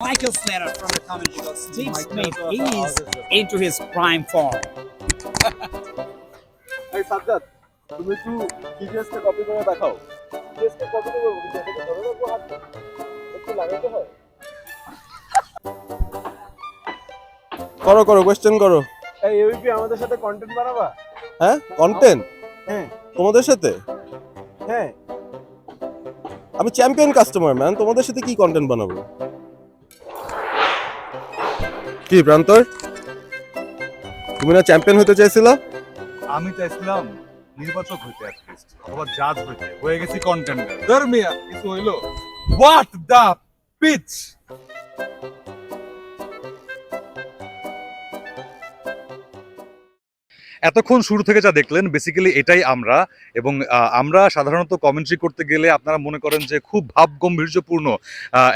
Michael Slater from the commentary goes, Steve Michael Smith is into his prime form. এই সাজ্জাদ তুমি একটু টিভিএসকে copy করে দেখাও? টিভিএসকে কপি করে ধরে একটু লাগাতে হয়। করো করো কোয়েশ্চেন করো। এই এবিপি আমাদের সাথে কন্টেন্ট বানাবা? হ্যাঁ কন্টেন্ট হ্যাঁ। তোমাদের সাথে? হ্যাঁ। আমি চ্যাম্পিয়ন কাস্টমার ম্যান তোমাদের সাথে কি কন্টেন্ট বানাবো? কি প্রান্তর? তুমি না চ্যাম্পিয়ন হতে চাইছিল? আমি চাইছিলাম নির্বাচক হইতে অথবা জাজ হইতে। হয়ে গেছি কন্টেন্ডার ধর্মিয়া, কিছু হইল? হোয়াট দা পিচ এতক্ষণ শুরু থেকে যা দেখলেন বেসিক্যালি এটাই আমরা। এবং আমরা সাধারণত কমেন্ট্রি করতে গেলে আপনারা মনে করেন যে খুব ভাব গম্ভীর্যপূর্ণ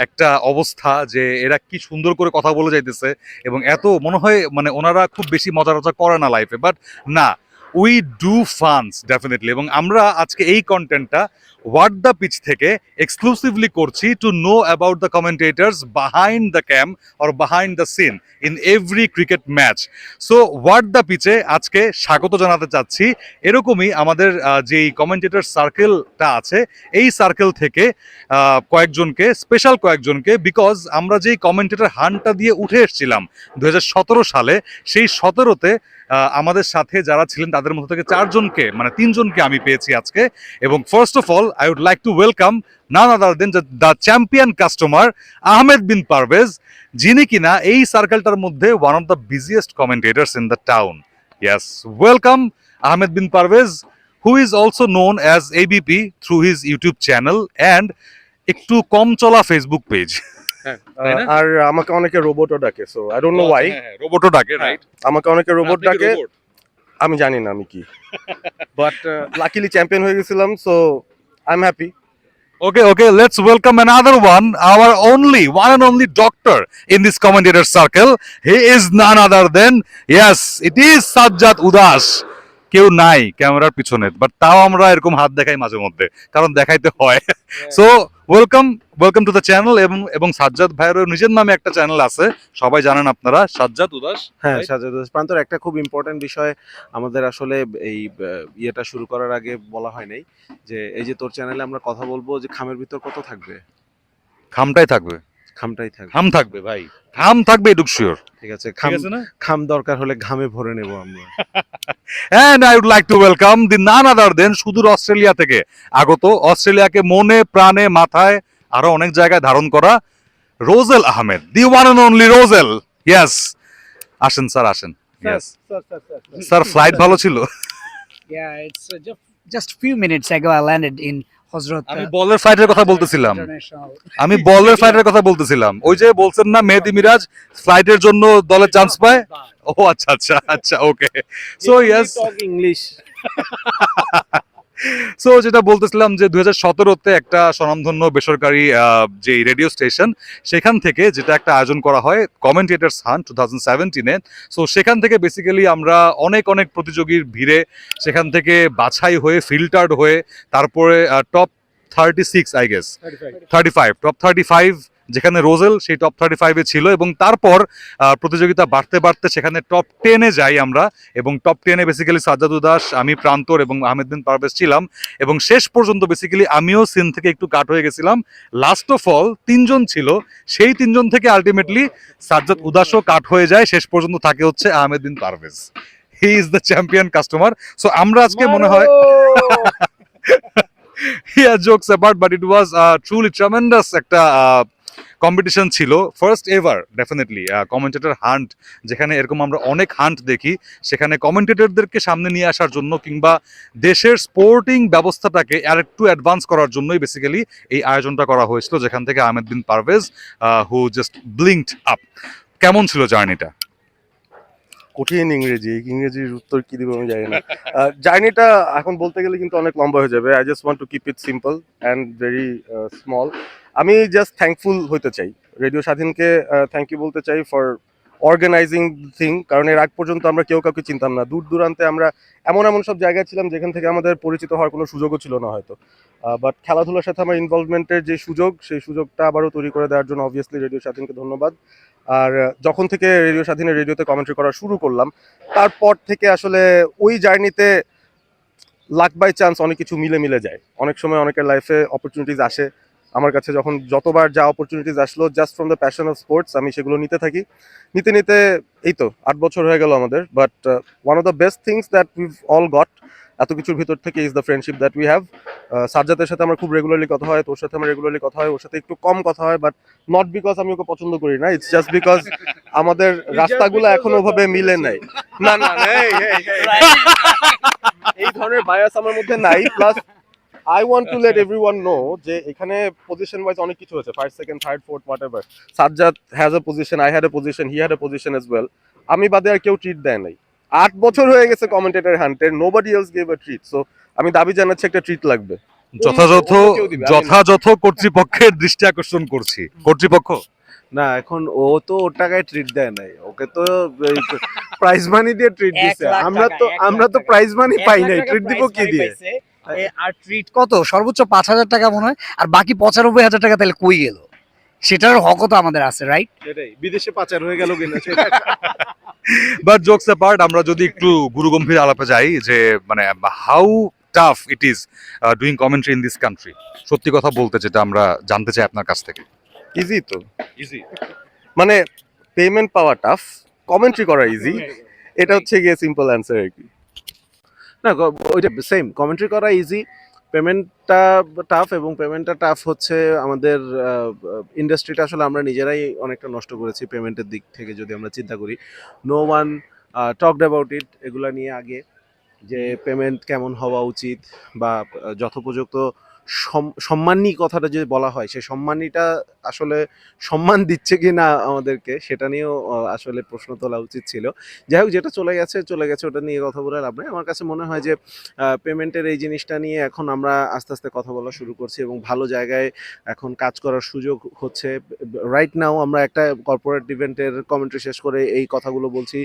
একটা অবস্থা যে এরা কি সুন্দর করে কথা বলে যাইতেছে। এবং এত মনে হয় মানে ওনারা খুব বেশি মজা টজা করে না লাইফে বাট না উই ডু ফান্স ডেফিনেটলি এবং আমরা আজকে এই কন্টেন্টটা হোয়াট দ্য পিচ থেকে এক্সক্লুসিভলি করছি to know about the commentators behind the cam or behind the scene in every cricket match so what the পিচে আজকে স্বাগত জানাতে চাচ্ছি। এরকমই আমাদের যেই কমেন্টেটর সার্কেলটা আছে, এই সার্কেল থেকে কয়েকজনকে স্পেশাল কয়েকজনকে বিকজ আমরা যেই কমেন্টেটার হানটা দিয়ে উঠে এসেছিলাম দু হাজার সতেরো সালে, সেই সতেরোতে আমাদের সাথে যারা ছিলেন তাদের মধ্যে থেকে চারজনকে মানে তিনজনকে আমি পেয়েছি আজকে। এবং first of all I would like to welcome none other than the champion customer Ahmed Bin Parvez যিনি কিনা এই সার্কেলটার মধ্যে one of the busiest commentators in the town yes welcome Ahmed Bin Parvez who is also known as ABP through his YouTube channel and একটু কম চলা Facebook page আর আমাকে অনেকে রোবটও ডাকে so I don't know why রোবটও ডাকে right আমাকে অনেকে রোবট ডাকে। আমি জানি না আমি কি বাট লাকিলি চ্যাম্পিয়ন হয়ে গেছিলাম so I am happy Okay, okay, let's welcome another one, our only, one and only doctor in this commentator circle. He is none other than, yes, it is Sajjad Udas. কেউ নাই ক্যামেরার পিছনে but তাও আমরা এরকম হাত দেখাই মাঝে মধ্যে কারণ দেখাইতে হয়। So welcome welcome to the channel এবং এবং সাজ্জাদ ভাইয়েরও নিজের নামে একটা চ্যানেল আছে। সবাই জানেন আপনারা সাজ্জাদ উদাস হ্যাঁ সাজ্জাদ উদাস। প্রান্তর একটা খুব ইম্পর্টেন্ট বিষয় আমাদের আসলে এই ইয়েটা শুরু করার আগে বলা হয় নাই যে এই যে তোর চ্যানেলে আমরা কথা বলব যে খামের ভিতর কত থাকবে? খামটাই থাকবে। খামটাই থাকবে। খাম থাকবে ভাই। খাম থাকবে এটুক শিওর ঠিক আছে খাম খাম দরকার হলে ঘামে ভরে নেব আমরা। And I would like to welcome the none other than সুদূর অস্ট্রেলিয়া থেকে আগত অস্ট্রেলিয়াকে মনে প্রাণে মাথায় আরও অনেক জায়গায় ধারণ করা Rozel Ahmed the one and only Rozel. Yes আসেন স্যার আসেন। Yes sir sir sir sir flight ভালো ছিল? Yeah, it's uh, just just few minutes ago I landed in Hosrot. আমি বলের ফাইটের কথা বলতেছিলাম। আমি বলের ফাইটের কথা বলতেছিলাম। ওই যে বলছেন না মেহেদি মিরাজ ফ্লাইটের জন্য দলের চান্স পায়? ও আচ্ছা আচ্ছা আচ্ছা okay so yes English so যেটা বলতেছিলাম যে হাজার সতেরোতে একটা স্বনামধন্য বেসরকারি যে রেডিও স্টেশন সেখান থেকে যেটা একটা আয়োজন করা হয় কমেন্টেটার্স হান টু থাউজেন্ড সেভেন্টিনে সো সেখান থেকে বেসিক্যালি আমরা অনেক অনেক প্রতিযোগীর ভিড়ে সেখান থেকে বাছাই হয়ে ফিল্টার্ড হয়ে তারপরে top thirty six I guess thirty five top thirty five যেখানে রোজেল সেই টপ থার্টি ফাইভে ছিল এবং তারপর প্রতিযোগিতা বাড়তে বাড়তে সেখানে টপ টেনে যাই আমরা এবং টপ টেনে বেসিক্যালি সাজ্জাদ উদাস আমি প্রান্তর এবং আহমেদ বিন পারভেজ ছিলাম এবং শেষ পর্যন্ত বেসিক্যালি আমিও সিন থেকে একটু কাট হয়ে গেছিলাম। লাস্ট অফ অল তিনজন ছিল সেই তিনজন থেকে আলটিমেটলি সাজ্জাদ উদাসও কাট হয়ে যায় শেষ পর্যন্ত থাকে হচ্ছে Ahmed bin Parvez. He is the champion customer so আমরা আজকে মনে হয় yeah jokes apart but it was uh, truly tremendous একটা কম্পিটিশন ছিল first ever definitely commentator hunt যেখানে এরকম আমরা অনেক হান্ট দেখি, সেখানে কমেন্টেটরদেরকে সামনে নিয়ে আসার জন্য কিংবা দেশের স্পোর্টিং ব্যবস্থাটাকে আর একটু অ্যাডভান্স করার জন্যই বেসিক্যালি এই আয়োজনটা করা হয়েছিল, যেখান থেকে Ahmed bin Parvez who just blinked up কেমন ছিল জার্নিটা? কঠিন ইংরেজি, ইংরেজির উত্তর কি দিব আমি জানি না। জার্নিটা এখন বলতে গেলে কিন্তু অনেক লম্বা হয়ে যাবে। I just want to keep it simple and very small আমি জাস্ট থ্যাঙ্কফুল হতে চাই। রেডিও স্বাধীনকে থ্যাংক ইউ বলতে চাই ফর অর্গানাইজিং থিং কারণ এর আগ পর্যন্ত আমরা কেউ কাউকে চিনতাম না। দূর দূরান্তে আমরা এমন এমন সব জায়গায় ছিলাম যেখান থেকে আমাদের পরিচিত হওয়ার কোনো সুযোগও ছিল না হয়তো। বাট খেলাধুলার সাথে আমার ইনভলভমেন্টের যে সুযোগ, সেই সুযোগটা আবারও তৈরি করে দেওয়ার জন্য অবভিয়াসলি রেডিও স্বাধীনকে ধন্যবাদ। আর যখন থেকে রেডিও স্বাধীনের রেডিওতে কমেন্ট্রি করা শুরু করলাম, তারপর থেকে আসলে ওই জার্নিতে লাক বাই চান্স অনেক কিছু মিলে মিলে যায়। অনেক সময় অনেকের লাইফে অপরচুনিটিস আসে। আমার কাছে যখন যতবার যা অপরচুনিটিস আসলো just from the passion of sports আমি সেগুলো নিতে থাকি। নিতে নিতে এই তো আট বছর হয়ে গেল আমাদের but one of the best things that we've all got এত কিছুর ভিতর থেকে is the friendship that we have সাজ্জাদের সাথে আমার খুব রেগুলারলি কথা হয় তোর সাথে আমার রেগুলারলি কথা হয় ওর সাথে একটু কম কথা হয় বাট নট বিকজ আমি ওকে পছন্দ করি না ইটস জাস্ট বিকজ আমাদের রাস্তাগুলো এখন ওভাবে মিলে নাই। না না না, এই, এই, এই। এই ধরনের বায়াস আমার মধ্যে নাই plus I want to let everyone know যে এখানে পজিশন ওয়াইজ অনেক কিছু হয়েছে first second third fourth whatever Sajjad has a position I had a position he had a position as well আমি বাদে আর কেউ ট্রিট দেয় নাই। আট বছর হয়ে গেছে commentator হান্টের nobody else gave a treat so আমি দাবি জানাচ্ছি একটা ট্রিট লাগবে। যথাযথ। যথাযথ কর্তৃপক্ষের দৃষ্টি আকর্ষণ করছি। কর্তৃপক্ষ? না এখন ও তো ওর টাকায় ট্রিট দেয় নাই। ওকে তো প্রাইজ মানি দিয়ে ট্রিট দিছে। আমরা তো আমরা তো প্রাইজ মানি পাই নাই। ট্রিট দিব কি দিয়ে? আর ট্রিট কত? সর্বোচ্চ পাঁচ হাজার টাকা মনে হয় আর বাকি পঁচানব্বই হাজার টাকা তাহলে কই গেল? সেটার হকও তো আমাদের আছে রাইট সেটাই বিদেশে পাচার হয়ে গেল কিনা বাট জোকস অ্যাপার্ট আমরা যদি একটু গুরুগম্ভীর আলাপে যাই যে মানে how tough it is doing commentary in this country সত্যি কথা বলতে যেটা আমরা জানতে চাই আপনার কাছ থেকে। ইজি তো? ইজি মানে পেমেন্ট পাওয়া টাফ কমেন্ট্রি করা ইজি এটা হচ্ছে গিয়ে সিম্পল অ্যান্সার আর কি। না ওইটা সেম কমেন্ট্রি করা ইজি পেমেন্টটা টাফ এবং পেমেন্টটা টাফ হচ্ছে আমাদের ইন্ডাস্ট্রিটা আসলে আমরা নিজেরাই অনেকটা নষ্ট করেছি পেমেন্টের দিক থেকে যদি আমরা চিন্তা করি। No one talked about it এগুলো নিয়ে আগে যে পেমেন্ট কেমন হওয়া উচিত বা যথোপযুক্ত সম্মানী কথাটা যদি বলা হয় সেই সম্মানীটা আসলে সম্মান দিচ্ছে কি না আমাদেরকে, সেটা নিয়েও আসলে প্রশ্ন তোলা উচিত ছিল। যাই হোক, যেটা চলে গেছে চলে গেছে, ওটা নিয়ে কথা বলে লাভ নেই। আমার কাছে মনে হয় যে পেমেন্টের এই জিনিসটা নিয়ে এখন আমরা আস্তে আস্তে কথা বলা শুরু করছি এবং ভালো জায়গায় এখন কাজ করার সুযোগ হচ্ছে। রাইট নাও আমরা একটা কর্পোরেট ইভেন্টের কমেন্ট্রি শেষ করে এই কথাগুলো বলছি।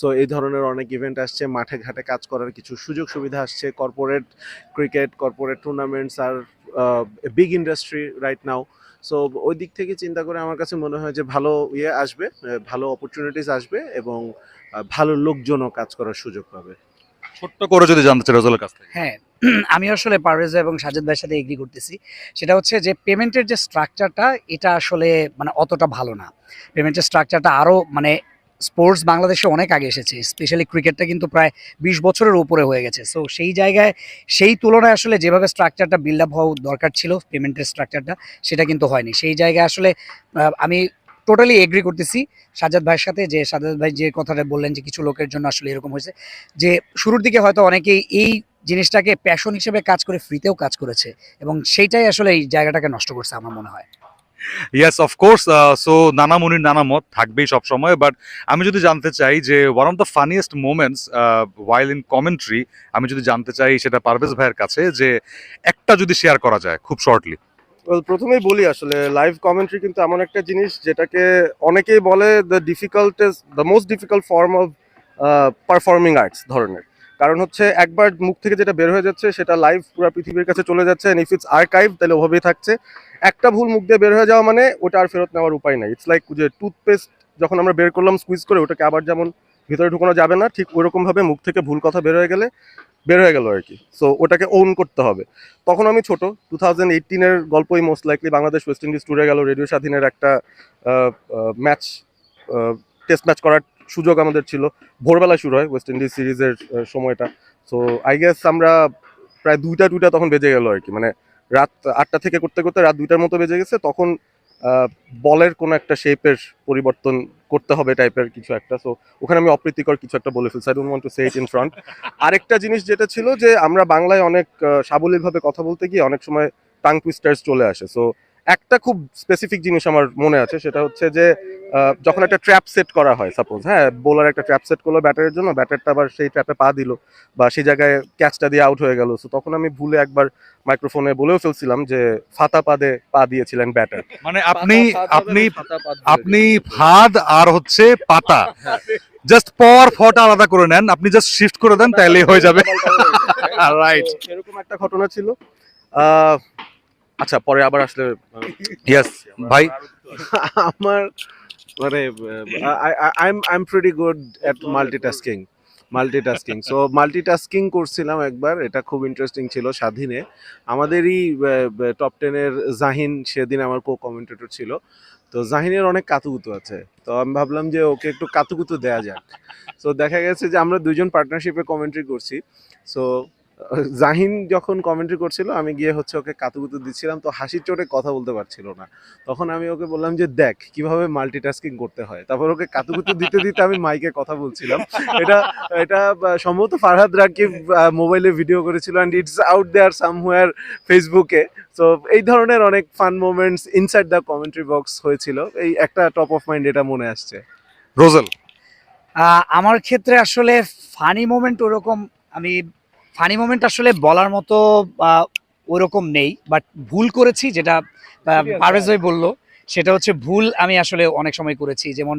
সো এই ধরনের অনেক ইভেন্ট আসছে, মাঠে ঘাটে কাজ করার কিছু সুযোগ সুবিধা আসছে। কর্পোরেট ক্রিকেট কর্পোরেট টুর্নামেন্টস আর big industry right now so ওই দিক থেকে চিন্তা করে আমার কাছে মনে হয় যে ভালো ইয়ে আসবে ভালো অপরচুনিটিস আসবে এবং ভালো লোকজনও কাজ করার সুযোগ পাবে। ছোট্ট করে যদি জানতে চাই রজলের কাছ থেকে। হ্যাঁ আমি আসলে পারভেজ এবং সাজেদ ভাইয়ের সাথে এগ্রি করতেছি। সেটা হচ্ছে যে পেমেন্টের যে স্ট্রাকচারটা এটা আসলে মানে অতটা ভালো না। পেমেন্টের স্ট্রাকচারটা আরও মানে স্পোর্টস বাংলাদেশে অনেক আগে এসেছে স্পেশালি ক্রিকেটটা কিন্তু প্রায় বিশ বছরের উপরে হয়ে গেছে। সো সেই জায়গায়, সেই তুলনায় আসলে যেভাবে স্ট্রাকচারটা বিল্ড আপ হওয়া দরকার ছিল পেমেন্টের স্ট্রাকচারটা সেটা কিন্তু হয়নি। সেই জায়গায় আসলে আমি টোটালি এগ্রি করতেছি সাজাদ ভাইয়ের সাথে যে সাজাদ ভাই যে কথাটা বললেন যে, কিছু লোকের জন্য আসলে এরকম হয়েছে যে, শুরুর দিকে হয়তো অনেকেই এই জিনিসটাকে প্যাশন হিসেবে কাজ করে ফ্রিতেও কাজ করেছে এবং সেইটাই আসলে এই জায়গাটাকে নষ্ট করছে, আমার মনে হয়। ইয়েস অফকোর্স সো নানা মুনির নানা মত থাকবেই সব সময় বাট আমি যদি জানতে চাই যে one of the funniest moments while in commentary আমি যদি জানতে চাই সেটা পারভেজ ভাইয়ের কাছে যে একটা যদি শেয়ার করা যায় খুব শর্টলি প্রথমেই বলি আসলে লাইভ কমেন্ট্রি কিন্তু এমন একটা জিনিস যেটাকে অনেকেই বলে the difficultest the most difficult form of performing arts ধরনের। কারণ হচ্ছে একবার মুখ থেকে যেটা বের হয়ে যাচ্ছে, সেটা লাইভ পুরো পৃথিবীর কাছে চলে যাচ্ছে ইফ ইটস আর্কাইভ তাহলে ওভাবেই থাকছে। একটা ভুল মুখ দিয়ে বের হয়ে যাওয়া মানে ওটা আর ফেরত নেওয়ার উপায় নাই। ইটস লাইক যে টুথপেস্ট যখন আমরা বের করলাম স্কুইজ করে, ওটাকে আবার যেমন ভিতরে ঢুকানো যাবে না, ঠিক ওরকম ভাবে মুখ থেকে ভুল কথা বের হয়ে গেলে বের হয়ে গেল আর কি সো ওটাকে ওন করতে হবে। তখন আমি ছোট টু থাউজেন্ড এইটিনের গল্পই most likely Bangladesh West Indies ট্যুরে গেল রেডিও স্বাধীনের একটা ম্যাচ টেস্ট ম্যাচ করার সুযোগ আমাদের ছিল। ভোরবেলা শুরু হয় ওয়েস্ট ইন্ডিজ সিরিজের সময়টা। সো আই গেস আমরা প্রায় দুইটা দুইটা তখন বেজে গেল আর কি। মানে রাত আটটা থেকে করতে করতে রাত দুইটার মতো বেজে গেছে। তখন বলের কোনো একটা শেপের পরিবর্তন করতে হবে টাইপের কিছু একটা। সো ওখানে আমি অপ্রীতিকর কিছু একটা বলে ফেলছি। I don't want to say it in front আরেকটা জিনিস যেটা ছিল যে, আমরা বাংলায় অনেক সাবলীলভাবে কথা বলতে গিয়ে অনেক সময় টাং টুইস্টার্স চলে আসে। সো একটা খুব স্পেসিফিক জিনিস আমার মনে আছে সেটা হচ্ছে যে যখন একটা ট্র্যাপ সেট করা হয় সাপোজ হ্যাঁ বোলার একটা ট্র্যাপ সেট করল ব্যাটারের জন্য ব্যাটারটা আবার সেই ট্র্যাপে পা দিল বা সেই জায়গায় ক্যাচটা দিয়ে আউট হয়ে গেল। সো তখন আমি ভুলে একবার মাইক্রোফোনে বলেও ফেলছিলাম যে ফাতা পাদে পা দিয়েছিলেন ব্যাটার মানে আপনি আপনি আপনি ফাদ আর হচ্ছে পাতা। জাস্ট পর ফটা আলাদা করে নেন আপনি জাস্ট শিফট করে দেন তাহলেই হয়ে যাবে। রাইট এরকম একটা ঘটনা ছিল। আহ, আচ্ছা পরে আবার আসলে ইয়েস ভাই? আমার মানে I am I am pretty good at multitasking multitasking so multitasking করছিলাম একবার, এটা খুব ইন্টারেস্টিং ছিল স্বাধীনে। আমাদেরই টপ টেনের জাহিন সেদিন আমার কো কমেন্টেটর ছিল। তো জাহিনের অনেক কাতুকুতু আছে। তো আমি ভাবলাম যে ওকে একটু কাতুকুতু দেয়া যাক। সো দেখা গেছে যে আমরা দুজন পার্টনারশিপে কমেন্ট্রি করছি। সো জাহিন যখন কমেন্ট্রি করছিল আমি গিয়ে হচ্ছে ওকে কাতুকুতু দিচ্ছিলাম তো হাসির চোটে কথা বলতে পারছিল না। তখন আমি ওকে বললাম যে দেখ কীভাবে মাল্টিটাস্কিং করতে হয়? তারপর ওকে কাতুকুতু দিতে দিতে আমি মাইকে কথা বলছিলাম। এটা এটা সম্ভবত ফারহাদ রাকিব মোবাইলে ভিডিও করেছিল and it's out there somewhere ফেসবুকে তো এই ধরনের অনেক fun moments inside the commentary box হয়েছিল। এই একটা টপ অফ মাইন্ড এটা মনে আসছে। রোজেল? আমার ক্ষেত্রে আসলে ফানি মোমেন্ট ওরকম আমি ফানি মোমেন্ট আসলে বলার মতো ওরকম নেই। বাট ভুল করেছি যেটা পারভেজ ভাই বলল সেটা হচ্ছে ভুল আমি আসলে অনেক সময় করেছি। যেমন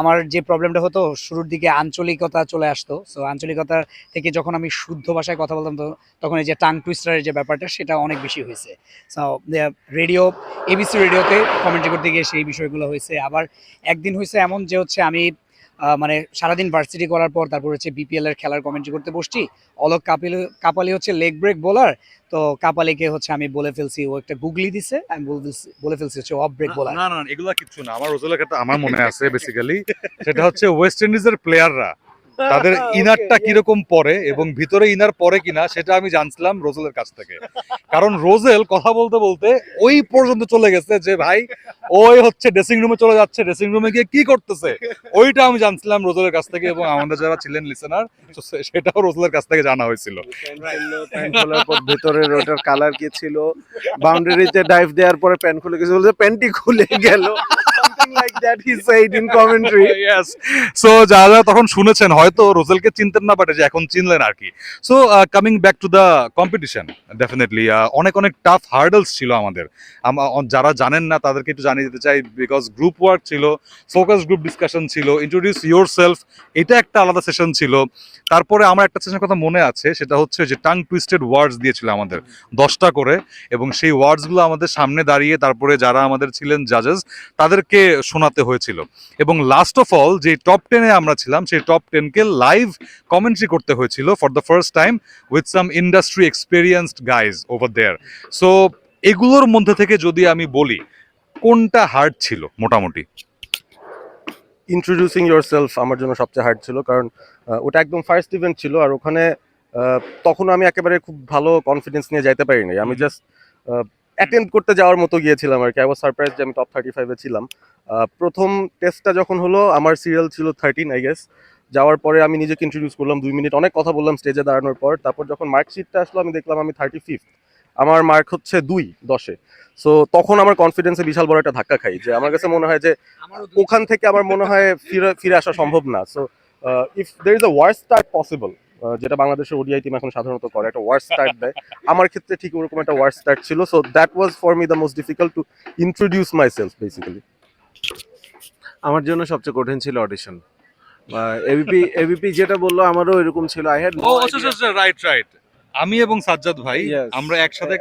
আমার যে প্রবলেমটা হতো শুরুর দিকে আঞ্চলিকতা চলে আসতো। সো আঞ্চলিকতা থেকে যখন আমি শুদ্ধ ভাষায় কথা বলতাম তো তখন এই যে টাং টুইস্টারের যে ব্যাপারটা সেটা অনেক বেশি হয়েছে। সো রেডিও এবিসি রেডিওতে কমেন্ট্রি করতে গিয়ে সেই বিষয়গুলো হয়েছে। আবার একদিন হয়েছে এমন যে হচ্ছে আমি মানে সারাদিন ভার্সিটি করার পর তারপর হচ্ছে বিপিএল এর খেলার কমেন্ট্রি করতে বসছি। অলক কাপিল কাপালি হচ্ছে লেগ ব্রেক বোলার তো কাপালিকে হচ্ছে আমি বলে ফেলছি ও একটা গুগলি দিছে আমি বলে ফেলছি- হচ্ছে অফ ব্রেক বোলার না না এগুলো কিছু না আমার রোজলের ক্ষেত্রে আমার মনে আছে বেসিক্যালি সেটা হচ্ছে ওয়েস্ট ইন্ডিজের প্লেয়াররা তাদের ইনারটা কীরকম পরে এবং ভিতরে ইনার পরে কিনা সেটা আমি জানছিলাম রোজেলের কাছ থেকে। কারণ রোজেল কথা বলতে বলতে ওই পর্যন্ত চলে গেছে যে ভাই ওই হচ্ছে ড্রেসিং রুমে চলে যাচ্ছে ড্রেসিং রুমে গিয়ে কি করতেছে? ওইটা আমি জানছিলাম রোজেলের কাছ থেকে এবং আমাদের যারা ছিলেন লিসেনার সেটাও রোজেলের কাছ থেকে জানা হয়েছিল। প্যান্ট ভেতরের ওটার কালার কি ছিল? বাউন্ডারিতে ডাইভ দেওয়ার পরে প্যান্ট খুলে গেছে বলছে প্যান্টই খুলে গেল। যারা তখন শুনেছেন, হয়তো রোজেলকে চিনতেন না এখন চিনলেন আর কি। So coming back to competition definitely অনেক অনেক টাফ হার্ডলস ছিল আমাদের। যারা জানেন না, তাদেরকে একটু জানিয়ে দিতে চাই বিকজ গ্রুপ ওয়ার্ক ছিল ফোকাস গ্রুপ ডিসকাশন ছিল ইন্ট্রোডিউস ইয়োর সেলফ এটা একটা আলাদা সেশন ছিল। তারপরে আমার একটা সেশনের কথা মনে আছে, সেটা হচ্ছে যে টাং টুইস্টেড ওয়ার্ডস দিয়েছিল আমাদের, দশটা করে, এবং সেই ওয়ার্ডসগুলো আমাদের সামনে দাঁড়িয়ে, তারপরে যারা আমাদের ছিলেন জাজেস তাদেরকে শোনাতে হয়েছিল। এবং লাস্ট অফ অল যে টপ টেনে আমরা ছিলাম সেই টপ টেনকে লাইভ কমেন্ট্রি করতে হয়েছিল for the first time with some industry experienced guys over there so এগুলোর মধ্যে থেকে যদি আমি বলি কোনটা হার্ড ছিল মোটামুটি? ইন্ট্রোডিউসিং ইয়োর সেলফ আমার জন্য সবচেয়ে হার্ড ছিল কারণ ওটা একদম ফার্স্ট ইভেন্ট ছিল আর ওখানে তখন আমি একেবারে খুব ভালো কনফিডেন্স নিয়ে যাইতে পারিনি। আমি জাস্ট অ্যাটেন্ড করতে যাওয়ার মতো গিয়েছিলাম আর কি। আই ওয়াজ সারপ্রাইজ যে আমি টপ থার্টি ফাইভে ছিলাম। প্রথম টেস্টটা যখন হলো আমার সিরিয়াল ছিল থার্টিন আই গেস যাওয়ার পরে আমি নিজেকে ইন্ট্রোডিউস করলাম দুই মিনিট অনেক কথা বললাম স্টেজে দাঁড়ানোর পর। তারপর যখন মার্কশিটটা আসলো আমি দেখলাম আমি থার্টি ফিফথ আমার মার্ক হচ্ছে দুই দশে। সো তখন আমার কনফিডেন্সে বিশাল বড় একটা ধাক্কা খাই যে আমার কাছে মনে হয় যে ওখান থেকে আমার মনে হয় ফিরে ফিরে আসা সম্ভব না। So if there is a worse start possible যেটা বাংলাদেশের ওডিআই টিম এখন সাধারণত করে একটা ওয়ার্স স্টার্ট দেয়। আমার ক্ষেত্রে ঠিক ওরকম একটা ওয়ার্স স্টার্ট ছিল। So that was for me the most difficult to introduce myself basically আমার জন্য সবচেয়ে কঠিন ছিল অডিশন এবিপি এবিপি যেটা বলল আমারও এরকম ছিল। আই হ্যাড ও আচ্ছা আচ্ছা রাইট রাইট আমি এবং সাজ্জাদ ভাই আমরা একসাথে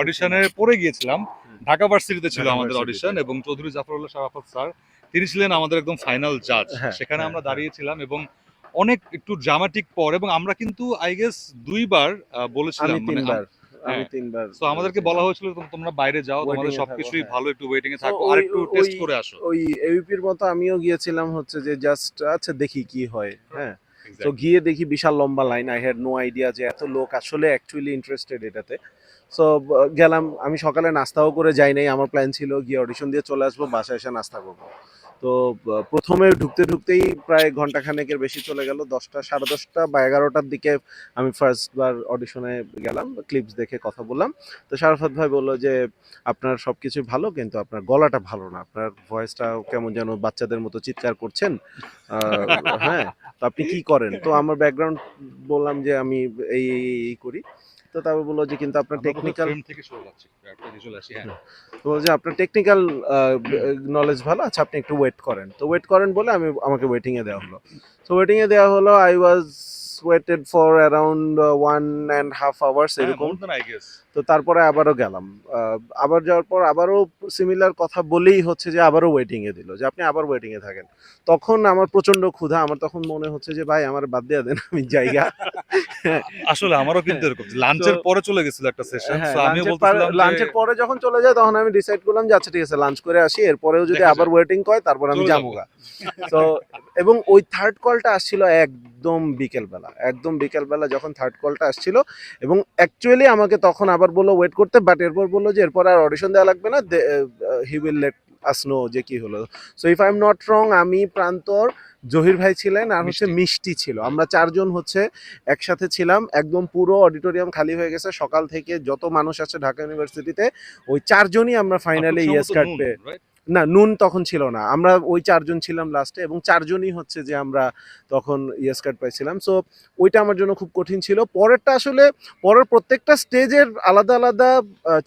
অডিশনে পড়ে গিয়েছিলাম। ঢাকা ভার্সিটিতে ছিল আমাদের অডিশন এবং চৌধুরী জাফরুল্লাহ শারাফত স্যার তিনি ছিলেন আমাদের একদম ফাইনাল জাজ হ্যাঁ, সেখানে হ্যাঁ, আমরা হ্যাঁ। দাঁড়িয়েছিলাম এবং অনেক একটু ড্রামাটিক পর এবং আমরা কিন্তু আই গেস দুইবার বলেছিলাম মানে আমি হ্যাঁ। তিনবার তো আমাদেরকে বলা হয়েছিল তোমরা বাইরে যাও তোমাদের সবকিছুই হ্যাঁ। ভালো একটু ওয়েটিং এ থাকো। আর একটু টেস্ট করে আসো। ওই মতো আমিও গিয়েছিলাম হচ্ছে যে জাস্ট আচ্ছা দেখি কি হয় হ্যাঁ। তো গিয়ে দেখি বিশাল লম্বা line I had no idea যে এত লোক আসলে অ্যাকচুয়ালি ইন্টারেস্টেড এটাতে। সো গেলাম আমি সকালে নাস্তাও করে যাই নাই আমার প্ল্যান ছিল গিয়ে অডিশন দিয়ে চলে আসব বাসায় এসে নাস্তা করব। তো প্রথমে ঢুকতে ঢুকতেই প্রায় ঘণ্টা খানেকের বেশি চলে গেল। দশটা, সাড়ে দশটা বা এগারোটার দিকে আমি ফার্স্ট বার অডিশনে গেলাম ক্লিপস দেখে কথা বললাম। তো শারাফত ভাই বলল যে, আপনার সব কিছু ভালো, কিন্তু আপনার গলাটা ভালো না। আপনার ভয়েসটা কেমন যেন বাচ্চাদের মতো চিৎকার করছেন। হ্যাঁ তো আপনি কি করেন? তো আমার ব্যাকগ্রাউন্ড বললাম যে, আমি এই করি। তো তারপর বলল যে কিন্তু আপনার টেকনিক্যাল থেকে সরে যাচ্ছি। হ্যাঁ। তো বলছে আপনার টেকনিক্যাল নলেজ ভালো আচ্ছা আপনি একটু ওয়েট করেন। তো ওয়েট করেন বলে আমি আমাকে ওয়েটিংয়ে দেওয়া হলো। তো ওয়েটিংয়ে এ দেওয়া হলো I was waited for around one and half hours এরকম। তো তারপরে আবারও গেলাম। আবার যাওয়ার পর আবারও সিমিলার কথা বলেই হচ্ছে যে আবারও ওয়েটিং এ দিল যে আপনি আবার ওয়েটিং এ থাকেন। তখন আমার প্রচণ্ড ক্ষুধা আমার তখন মনে হচ্ছে যে ভাই আমার বাদ দিয়ে দেন আমি জায়গা। আসলে আমারও কিন্তু এরকম। লাঞ্চের পরে চলে গেছিল একটা সেশন হ্যাঁ সো লাঞ্চের পরে যখন চলে যায় তখন আমি ডিসাইড করলাম যে আচ্ছা ঠিক আছে লাঞ্চ করে আসি এরপরেও যদি আবার ওয়েটিং করে তারপর আমি যাব। তো এবং ওই থার্ড কলটা আসছিল একদম বিকেলবেলা একদম বিকেলবেলা যখন থার্ড কলটা আসছিল এবং অ্যাকচুয়ালি আমাকে তখন আবার বলল ওয়েট করতে। বাট এরপর বলল যে এরপর আর অডিশন দেওয়া লাগবে না he will let us know যে কি হলো। So if I am not wrong আমি প্রান্তর জহির ভাই ছিলেন আর হচ্ছে মিষ্টি। ছিল। আমরা চারজন হচ্ছে একসাথে ছিলাম একদম পুরো অডিটোরিয়াম খালি হয়ে গেছে। সকাল থেকে যত মানুষ আছে ঢাকা ইউনিভার্সিটিতে ওই চারজনই আমরা ফাইনালি ইয়েস কার্ড পেয়ে না, নুন তখন ছিল না। আমরা ওই চারজন ছিলাম লাস্টে এবং চারজনই হচ্ছে যে আমরা তখন ইয়েস কার্ড পাইছিলাম। সো ওইটা আমার জন্য খুব কঠিন ছিল। পরেরটা আসলে, পরের প্রত্যেকটা স্টেজের আলাদা আলাদা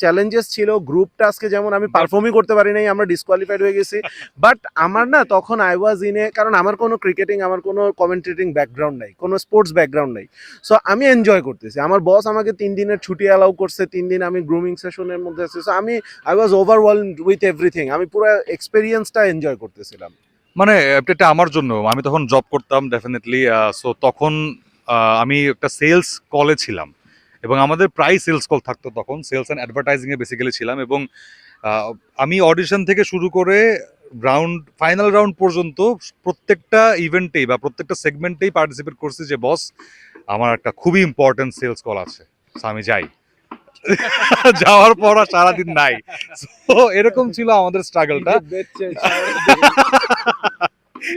চ্যালেঞ্জেস ছিল। গ্রুপটা আজকে যেমন আমি পারফর্মই করতে পারি নাই, আমরা ডিসকোয়ালিফাইড হয়ে গেছি। বাট আমার না, তখন আই ওয়াজ ইনে কারণ আমার কোনো ক্রিকেটিং আমার কোনো কমেন্টেটিং ব্যাকগ্রাউন্ড নাই, কোনো স্পোর্টস ব্যাকগ্রাউন্ড নাই। সো আমি এনজয় করতেছি। আমার বস আমাকে তিন দিনের ছুটি অ্যালাউ করছে, তিন দিন আমি গ্রুমিং সেশনের মধ্যে আছি। সো আমি I was overwhelmed with everything আমি পুরো এক্সপেরিয়েন্সটা এনজয় করতেছিলাম। মানে এটা আমার জন্য। আমি তখন জব করতাম ডেফিনেটলি সো তখন আমি একটা সেলস কলে ছিলাম। এবং আমাদের প্রায় সেলস কল থাকতো তখন। সেলস অ্যান্ড অ্যাডভার্টাইজিংয়ে বেসিক্যালি ছিলাম এবং আমি অডিশন থেকে শুরু করে রাউন্ড ফাইনাল রাউন্ড পর্যন্ত প্রত্যেকটা ইভেন্টেই বা প্রত্যেকটা সেগমেন্টেই পার্টিসিপেট করছি যে বস আমার একটা খুবই ইম্পর্টেন্ট সেলস কল আছে। আমি যাই। যাওয়ার পর আর সারাদিন নাই। তো এরকম ছিল আমাদের স্ট্রাগলটা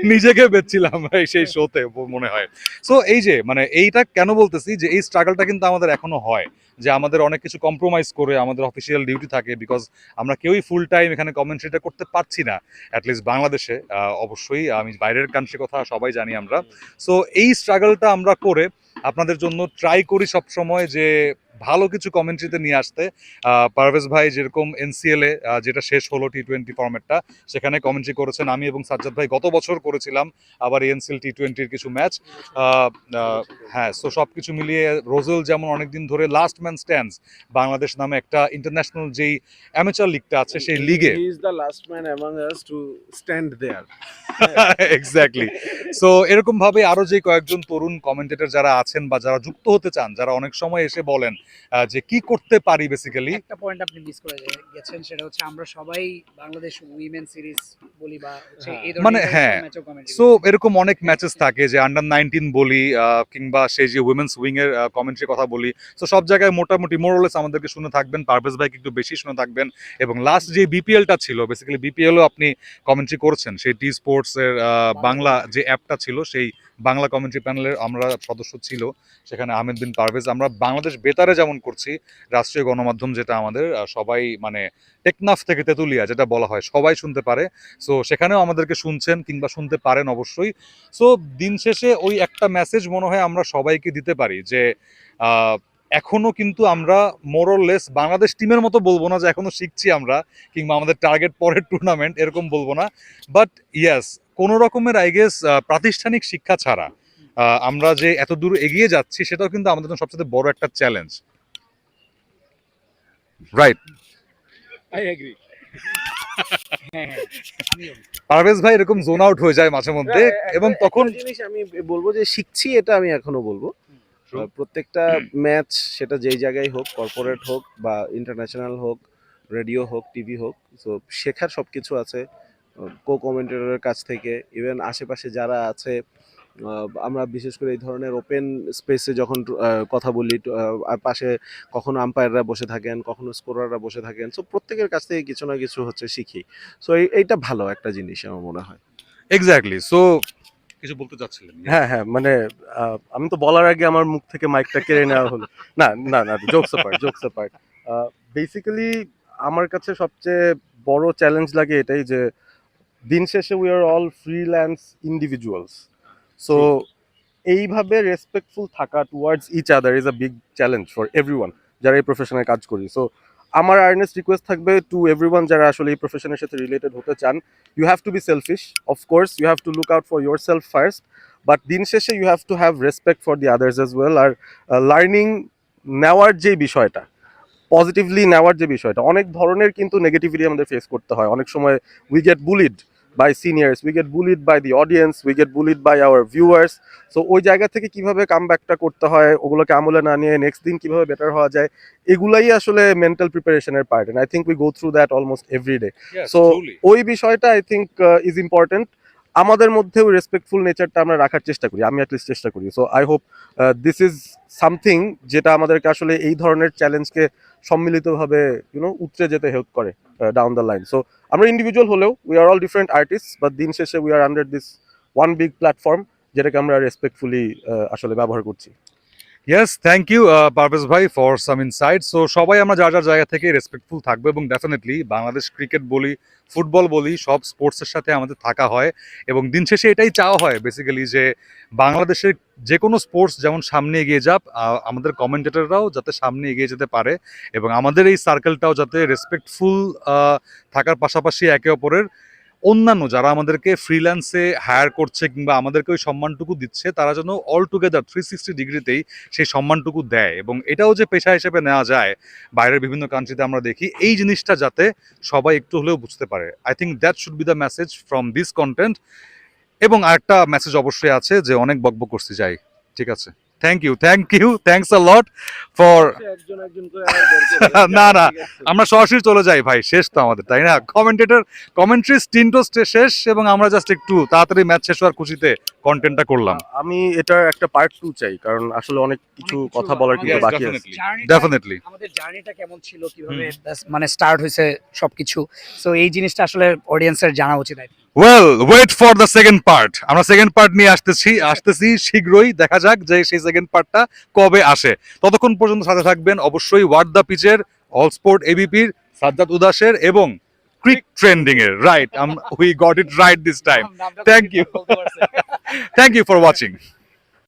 নিজেকে বেচছিলাম সেই শোতে মনে হয়। সো এই যে মানে এইটা কেন বলতেছি যে এই স্ট্রাগলটা কিন্তু আমাদের এখনও হয়। যে আমাদের অনেক কিছু কম্প্রোমাইজ করে আমাদের অফিসিয়াল ডিউটি থাকে বিকজ আমরা কেউই ফুল টাইম এখানে কমেন্ট্রিটা করতে পারছি না। অ্যাটলিস্ট বাংলাদেশে আহ, অবশ্যই। আমি বাইরের কান্ট্রির কথা সবাই জানি আমরা। সো এই স্ট্রাগলটা আমরা করে আপনাদের জন্য ট্রাই করি সব সময় যে ভালো কিছু কমেন্ট্রিতে নিয়ে আসতে আহ, পারভেজ ভাই যেরকম এনসিএল এ যেটা শেষ হলো টি টোয়েন্টি ফর্মেটটা সেখানে কমেন্ট্রি করেছেন আমি এবং সাজ্জাদ ভাই। গত বছর করেছিলাম আবার এনসিএল টি টোয়েন্টির কিছু ম্যাচ হ্যাঁ সো সব কিছু মিলিয়ে রোজেল যেমন অনেকদিন ধরে লাস্ট ম্যান স্ট্যান্ডস বাংলাদেশ নামে একটা ইন্টারন্যাশনাল যেই অ্যামেচার লিগটা আছে সেই লিগে is the last man among us to stand there exactly so এরকম ভাবে আরও যে কয়েকজন তরুণ কমেন্টেটর যারা আছেন বা যারা যুক্ত হতে চান যারা অনেক সময় এসে বলেন যে কি করতে পারি বেসিক্যালি একটা পয়েন্ট আপনি মিস করে গেছেন সেটা হচ্ছে আমরা সবাই বাংলাদেশ উইমেন সিরিজ বলি বা হচ্ছে এই ধরনের মানে হ্যাঁ, সো এরকম অনেক ম্যাচেস থাকে যে আন্ডার নাইনটিন বলি কিংবা সেই যে উইমেন্স উইং এর কমেন্ট্রি কথা বলি। তো সব জায়গায় মোটামুটি মোরলেস আমাদেরকে শুনে থাকবেন পারভেজ ভাইকে একটু বেশি শুনে থাকবেন। এবং লাস্ট যে বিপিএলটা ছিল বেসিক্যালি বিপিএলও আপনি কমেন্ট্রি করছেন সেই টি স্পোর্টস এর বাংলা যে অ্যাপটা ছিল সেই বাংলা কমেন্ট্রি প্যানেলের আমরা সদস্য ছিল সেখানে আহমেদ বিন পারভেজ। আমরা বাংলাদেশ বেতারে যেমন করছি রাষ্ট্রীয় গণমাধ্যম যেটা আমাদের সবাই মানে টেকনাফ থেকে তেতুলিয়া যেটা বলা হয় সবাই শুনতে পারে। সো সেখানেও আমাদেরকে শুনছেন কিংবা শুনতে পারেন অবশ্যই। সো দিন শেষে ওই একটা মেসেজ মনে হয় আমরা সবাইকে দিতে পারি যে আহ, এখনও কিন্তু আমরা মোরলেস বাংলাদেশ টিমের মতো বলব না যে এখনও শিখছি আমরা কিংবা আমাদের টার্গেট পরের টুর্নামেন্ট এরকম বলব না। বাট ইয়াস কোনো রকমের আই গেস প্রাতিষ্ঠানিক শিক্ষা ছাড়া আমরা যে এত দূর এগিয়ে যাচ্ছি সেটাও কিন্তু আমাদের জন্য সবচেয়ে বড় একটা চ্যালেঞ্জ রাইট আই এগ্রি হ্যাঁ হ্যাঁ পারভেজ ভাই এরকম জোন আউট হয়ে যায় মাঝে মধ্যে এবং তখন জিনিস আমি বলব যে শিখছি এটা আমি এখনও বলব। প্রত্যেকটা ম্যাচ সেটা যেই জায়গায় হোক কর্পোরেট হোক বা ইন্টারন্যাশনাল হোক রেডিও হোক টিভি হোক তো শেখার সব কিছু আছে। কো কমেন্টেটরের কাছ থেকে ইভেন আশেপাশে যারা আছে আমরা বিশেষ করে এই ধরনের ওপেন স্পেসে যখন কথা বলি আর পাশে কখনো আম্পায়াররা বসে থাকেন কখনো স্কোরাররা বসে থাকেন সো প্রত্যেকের কাছ থেকে কিছু না কিছু হচ্ছে শিখি। সো এইটা ভালো একটা জিনিস আমার মনে হয়। এক্স্যাক্টলি সো কিছু বলতে চাচ্ছিলেন? হ্যাঁ হ্যাঁ মানে আমি তো বলার আগে আমার মুখ থেকে মাইকটা কেড়ে নেওয়া হলো। না না না jokes apart jokes apart basically আমার কাছে সবচেয়ে বড় চ্যালেঞ্জ লাগে এটাই যে দিন শেষে we are all freelance individuals so এইভাবে রেসপেক্টফুল থাকা towards each other is a big challenge for everyone যারা এই প্রফেশনে কাজ করি। সো আমার আর্নেস্ট রিকোয়েস্ট থাকবে টু এভরিওয়ান যারা আসলে এই প্রফেশনের সাথে রিলেটেড হতে চান you have to be selfish of course you have to out for for self first but দিন শেষে you have to have respect for the others as well R learning নেওয়ার যে বিষয়টা পজিটিভলি নেওয়ার যে বিষয়টা অনেক ধরনের কিন্তু নেগেটিভিটি আমাদের ফেস করতে হয়। অনেক সময় we get bullied by seniors we get bullied by the audience we get bullied by our viewers so ওই জায়গা থেকে কীভাবে কাম ব্যাকটা করতে হয় ওগুলোকে আমলে না নিয়ে নেক্সট দিন কীভাবে বেটার হওয়া যায় এগুলাই আসলে মেন্টাল প্রিপারেশনের part I think we go through that almost every day So, ওই বিষয়টা আই থিঙ্ক ইজ ইম্পর্টেন্ট আমাদের মধ্যে ওই রেসপেক্টফুল নেচারটা আমরা রাখার চেষ্টা করি আমি অ্যাটলিস্ট চেষ্টা করি। So I hope this is something যেটা আমাদেরকে আসলে এই ধরনের চ্যালেঞ্জকে সম্মিলিতভাবে ইউনো উতরে যেতে হেল্প করে ডাউন দ্য লাইন সো আমরা ইন্ডিভিজুয়াল হলেও we are all different artist বা দিন শেষে we are under this one big platform যেটাকে আমরা রেসপেক্টফুলি আসলে ব্যবহার করছি। ইয়েস থ্যাংক ইউ পারভেজ ভাই ফর সাম ইনসাইট সো সবাই আমরা যার যার জায়গা থেকে রেসপেক্টফুল থাকব এবং ডেফিনেটলি বাংলাদেশ ক্রিকেট বলি ফুটবল বলি, সব স্পোর্টসের সাথে আমাদের থাকা হয় এবং দিন শেষে এটাই চাওয়া হয় বেসিক্যালি যে বাংলাদেশের যে কোনো স্পোর্টস যেমন সামনে এগিয়ে যাক আমাদের কমেন্টেটররাও যাতে সামনে এগিয়ে যেতে পারে এবং আমাদের এই সার্কেলটাও যাতে রেসপেক্টফুল থাকার পাশাপাশি একে অপরের অন্যান্য যারা আমাদেরকে ফ্রিল্যান্সে হায়ার করছে কিংবা আমাদেরকে ওই সম্মানটুকু দিচ্ছে, তারা যেন অল টুগেদার থ্রি সিক্সটি ডিগ্রিতেই সেই সম্মানটুকু দেয় এবং এটাও যে পেশা হিসেবে নেওয়া যায়, বাইরের বিভিন্ন কান্ট্রিতে আমরা দেখি, এই জিনিসটা যাতে সবাই একটু হলেও বুঝতে পারে। I think that should be the message from this content এবং আরেকটা মেসেজ অবশ্যই আছে যে অনেক বকবক করতে যাই ঠিক আছে? Thank you thank you thanks a lot for না, না, আমরা সরাসরি চলে যাই ভাই শেষ তো আমাদের তাই না? কমেন্টেটর কমেন্ট্রি স্টিনটো শেষ এবং আমরা জাস্ট একটু তাড়াতাড়ি ম্যাচ শেষ হওয়ার খুশিতে কন্টেন্টটা করলাম। আমি এটার একটা পার্ট টু চাই কারণ আসলে অনেক কিছু কথা বলার কিন্তু বাকি আছে। definitely. ডেফিনেটলি আমাদের জার্নিটা কেমন ছিল কীভাবে মানে স্টার্ট হয়েছে সবকিছু। সো এই জিনিসটা আসলে অডিয়েন্সের জানা উচিত think. Well wait for the second part আমরা সেকেন্ড পার্ট নিয়ে আসতেছি আসতেছি শীঘ্রই। দেখা যাক যে সেই সেকেন্ড পার্টটা কবে আসে। ততক্ষণ পর্যন্ত সাথে থাকবেন অবশ্যই ওয়ার্ড দ্য পিচের অল স্পোর্ট এবিপির সাজ্জাদ উদাসের এবং ক্রিক ট্রেন্ডিং এর। Right we got it right this time thank Thank you. বলতে পারছি। Thank you for watching